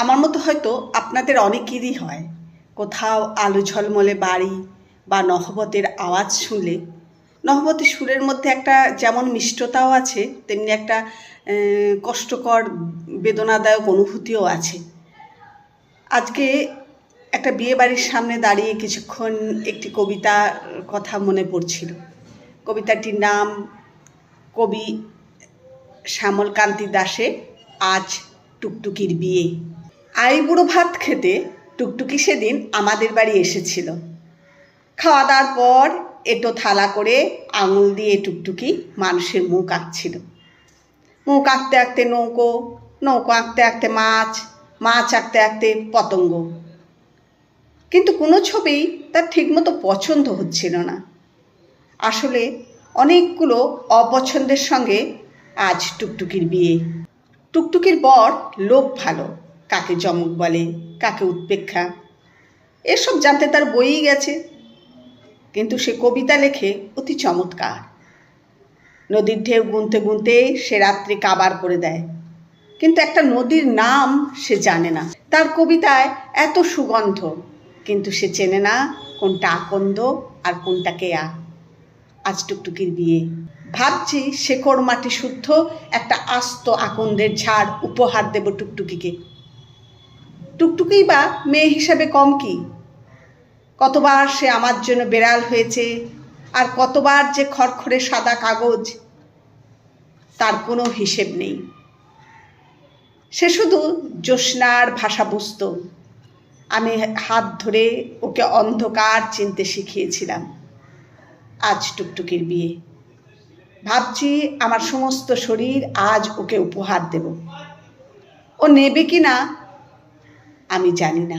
আমার মতো হয়তো আপনাদের অনেকেরই হয়। কোথাও আলো ঝলমলে বাড়ি বা নহবতের আওয়াজ শুনলে। নহবতের সুরের মধ্যে একটা যেমন মিষ্টতাও আছে, তেমনি একটা কষ্টকর, বেদনাদায়ক অনুভূতিও আছে। আজকে একটা বিয়ে বাড়ির সামনে দাঁড়িয়ে কিছুক্ষণ একটি কবিতা, কথা মনে পড়ছিল। কবিতাটির নাম কবি শ্যামলকান্তি দাসে আজ টুকটুকির বিয়ে। আই বুড়ো ভাত খেতে টুকটুকি সেদিন আমাদের বাড়ি এসেছিল। খাওয়া দাওয়ার পর এটো থালা করে আঙুল দিয়ে টুকটুকি মানুষের মুখ আঁকছিল। মুখ আঁকতে আঁকতে নৌকো নৌকো আঁকতে আঁকতে মাছ মাছ আঁকতে আঁকতে পতঙ্গ। কিন্তু কোনো ছবি তার ঠিকমতো পছন্দ হচ্ছিল না। আসলে অনেকগুলো অপছন্দের সঙ্গে আজ টুকটুকির বিয়ে। টুকটুকির বর লোক ভালো। কাকে জমক বলে, কাকে উৎপেক্ষা, এসব জানতে তার বইই গেছে। কিন্তু সে কবিতা লেখে অতি চমৎকার। নদীর ঢেউ গুনতে গুনতে সে রাত্রি কাবার করে দেয়। কিন্তু একটা নদীর নাম সে জানে না। তার কবিতায় এত সুগন্ধ, কিন্তু সে চেনে না কোনটা আকন্দ আর কোনটা কেয়া। আজ টুকটুকির বিয়ে। ভাবছি শেকড় মাটি শুদ্ধ, একটা আস্ত আকন্দের ঝাড় উপহার দেব টুকটুকিকে। টুকটুকি বা মেয়ে হিসাবে কম কি? কতবার সে আমার জন্য বেড়াল হয়েছে আর কতবার যে খড়খড়ে সাদা কাগজ, তার কোনো হিসেব নেই। সে শুধু জ্যোৎস্নার ভাষা বুঝত আমি হাত ধরে ওকে অন্ধকার চিনতে শিখিয়েছিলাম আজ টুকটুকির বিয়ে। ভাবছি আমার সমস্ত শরীর আজ ওকে উপহার দেব। ও নেবে কি না আমি জানি না।